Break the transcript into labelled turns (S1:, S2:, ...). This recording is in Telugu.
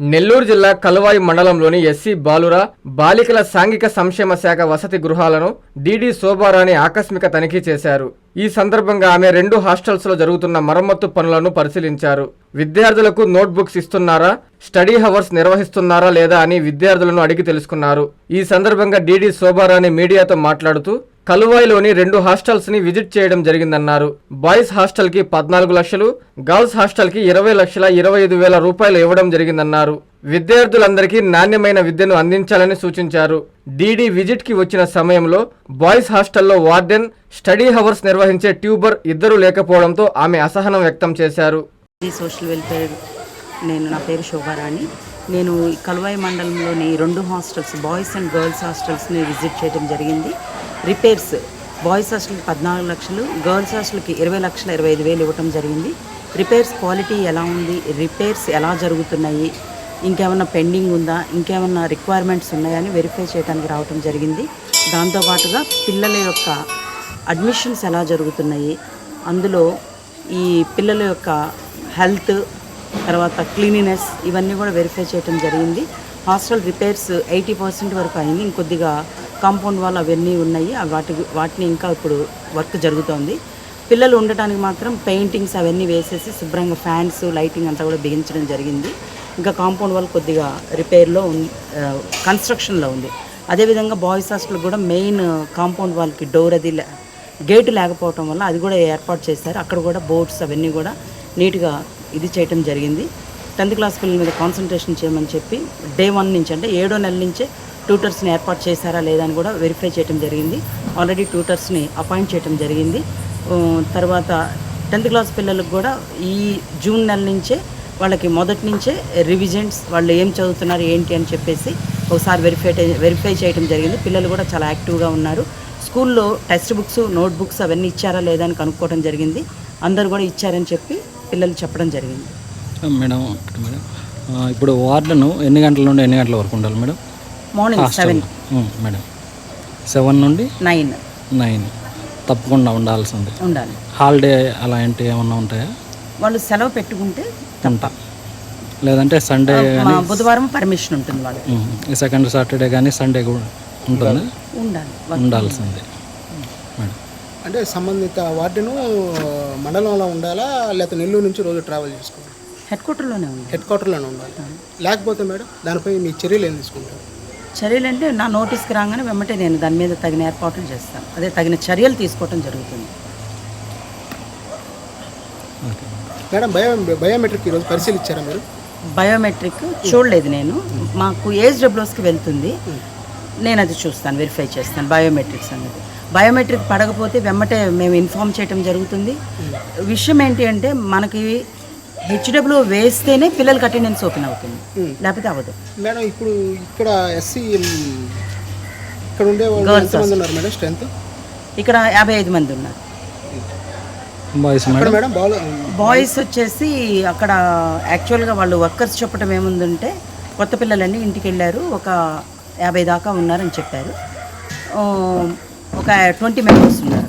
S1: నెల్లూరు జిల్లా కలువాయి మండలంలోని ఎస్సీ బాలుర బాలికల సాంఘిక సంక్షేమ శాఖ వసతి గృహాలను డీడీ శోభారాణి ఆకస్మిక తనిఖీ చేశారు. ఈ సందర్భంగా ఆమె రెండు హాస్టల్స్లో జరుగుతున్న మరమ్మత్తు పనులను పరిశీలించారు. విద్యార్థులకు నోట్బుక్స్ ఇస్తున్నారా స్టడీ హవర్స్ నిర్వహిస్తున్నారా లేదా అని విద్యార్థులను అడిగి తెలుసుకున్నారు. ఈ సందర్భంగా డీడీ శోభారాణి మీడియాతో మాట్లాడుతూ కలువాయిలోని రెండు హాస్టల్స్ని విజిట్ చేయడం జరిగిందన్నారు. బాయ్స్ హాస్టల్కి పద్నాలుగు లక్షలు గర్ల్స్ హాస్టల్కి ఇరవై లక్షల ఇరవై ఐదు వేల రూపాయలు ఇవ్వడం జరిగిందన్నారు. విద్యార్థులందరికీ నాణ్యమైన విద్యను అందించాలని సూచించారు. డీడీ విజిట్కి వచ్చిన సమయంలో బాయ్స్ హాస్టల్లో వార్డెన్ స్టడీ హవర్స్ నిర్వహించే ట్యూబర్ ఇద్దరు లేకపోవడంతో ఆమె అసహనం వ్యక్తం చేశారు.
S2: సోషల్ వెల్ఫేర్ నేను నా పేరు శోభారాణి. నేను కలువాయి మండలంలోని రెండు హాస్టల్స్ బాయ్స్ అండ్ గర్ల్స్ హాస్టల్స్ని విజిట్ చేయడం జరిగింది. రిపేర్స్. బాయ్స్ హాస్టల్కి పద్నాలుగు లక్షలు గర్ల్స్ హాస్టల్కి ఇరవై లక్షల ఇరవై ఐదు వేలు ఇవ్వటం జరిగింది. రిపేర్స్ క్వాలిటీ ఎలా ఉంది? రిపేర్స్ ఎలా జరుగుతున్నాయి? ఇంకేమన్నా పెండింగ్ ఉందా? ఇంకేమన్నా రిక్వైర్మెంట్స్ ఉన్నాయని వెరిఫై చేయడానికి రావటం జరిగింది. దాంతోపాటుగా పిల్లల యొక్క అడ్మిషన్స్ ఎలా జరుగుతున్నాయి? అందులో ఈ పిల్లల యొక్క హెల్త్ తర్వాత క్లీనినెస్ ఇవన్నీ కూడా వెరిఫై చేయడం జరిగింది. హాస్టల్ రిపేర్స్ ఎయిటీ పర్సెంట్ వరకు అయింది. ఇంకొద్దిగా కాంపౌండ్ వాల్ అవన్నీ ఉన్నాయి. ఆ వాటి వాటిని ఇంకా ఇప్పుడు వర్క్ జరుగుతోంది. పిల్లలు ఉండటానికి మాత్రం పెయింటింగ్స్ అవన్నీ వేసేసి శుభ్రంగా ఫ్యాన్స్ లైటింగ్ అంతా కూడా బిగించడం జరిగింది. ఇంకా కాంపౌండ్ వాల్ కొద్దిగా రిపేర్లో ఉంది కన్స్ట్రక్షన్లో ఉంది. అదేవిధంగా బాయ్స్ హాస్టల్ కూడా మెయిన్ కాంపౌండ్ వాల్కి డోర్ అది లే- గేటు లేకపోవటం వల్ల అది కూడా ఏర్పాటు చేశారు. అక్కడ కూడా బోర్డ్స్ అవన్నీ కూడా నీట్గా ఇది చేయటం జరిగింది. టెన్త్ క్లాస్ పిల్లల మీద కాన్సన్ట్రేషన్ చేయమని చెప్పి డే వన్ నుంచి అంటే ఏడో నెల నుంచే ట్యూటర్స్ని ఏర్పాటు చేశారా లేదా అని కూడా వెరిఫై చేయడం జరిగింది. ఆల్రెడీ ట్యూటర్స్ని అపాయింట్ చేయడం జరిగింది. తర్వాత టెన్త్ క్లాస్ పిల్లలకు కూడా ఈ జూన్ నెల నుంచే వాళ్ళకి మొదటి నుంచే రివిజన్స్ వాళ్ళు ఏం చదువుతున్నారు ఏంటి అని చెప్పేసి ఒకసారి వెరిఫై వెరిఫై చేయడం జరిగింది. పిల్లలు కూడా చాలా యాక్టివ్గా ఉన్నారు. స్కూల్లో టెక్స్ట్ బుక్స్ నోట్ బుక్స్ అవన్నీ ఇచ్చారా లేదా అని కనుక్కోవడం జరిగింది. అందరు కూడా ఇచ్చారని చెప్పి పిల్లలు చెప్పడం జరిగింది.
S3: మేడం మేడం ఇప్పుడు వార్డును ఎన్ని గంటల నుండి ఎన్ని గంటల వరకు ఉండాలి madam?
S2: Morning seven.
S3: Madam. Seven నుండి
S2: నైన్.
S3: నైన్. తప్పకుండా ఉండాల్సింది.
S2: ఉండాలి.
S3: హాలిడే అలాంటి ఏమన్నా ఉంటాయా?
S2: వాళ్ళు సెలవు పెట్టుకుంటే తప్ప.
S3: లేదంటే సండే
S2: బుధవారం పర్మిషన్ ఉంటుంది
S3: ఈ సెకండ్ సాటర్డే కానీ సండే కూడా ఉంటుంది?
S2: ఉండాలి.
S3: ఉండాల్సిందే. మేడం.
S4: అంటే సంబంధిత వార్డును మండలంలో ఉండాలా లేకపోతే నెల్లూరు నుంచి రోజు ట్రావెల్ చేసుకోవాలి?
S2: హెడ్ క్వార్టర్లోనే ఉంది
S4: హెడ్ క్వార్టర్లోనే ఉండాలి. లేకపోతే మేడం దానిపై మీ చర్యలు ఏం తీసుకుంటారు?
S2: చర్యలు అంటే నా నోటీస్కి రాగానే వెంబటే నేను దాని మీద తగిన ఏర్పాట్లు చేస్తాను. అదే తగిన చర్యలు తీసుకోవటం జరుగుతుంది.
S4: మేడం బయో బయోమెట్రిక్ ఈరోజు పరిశీలించారా మీరు?
S2: బయోమెట్రిక్ చూడలేదు నేను. మాకు ఏజ్ డబ్ల్యూస్కి వెళ్తుంది. నేను అది చూస్తాను వెరిఫై చేస్తాను బయోమెట్రిక్స్ అనేది. బయోమెట్రిక్ పడకపోతే వెంబటే మేము ఇన్ఫామ్ చేయటం జరుగుతుంది. విషయం ఏంటి అంటే మనకి హెచ్డబ్ల్యూ వేస్తేనే పిల్లలకి అటెండెన్స్ ఓపెన్ అవుతుంది. లేకపోతే అవ్వదు.
S4: మేడం ఇప్పుడు ఇక్కడ ఎస్సీ ఇక్కడ ఉండే వాళ్ళు
S2: Girls
S4: ఎంతమంది ఉన్నారు మేడం? స్ట్రెంత్
S2: ఇక్కడ యాభై ఐదు మంది ఉన్నారు.
S3: బాయ్స్
S2: వచ్చేసి అక్కడ యాక్చువల్గా వాళ్ళు వర్కర్స్ చెప్పడం ఏముందంటే కొత్త పిల్లలన్నీ ఇంటికి వెళ్ళారు ఒక యాభై దాకా ఉన్నారని చెప్పారు. ఒక ట్వంటీ మెంబర్స్ ఉన్నారు.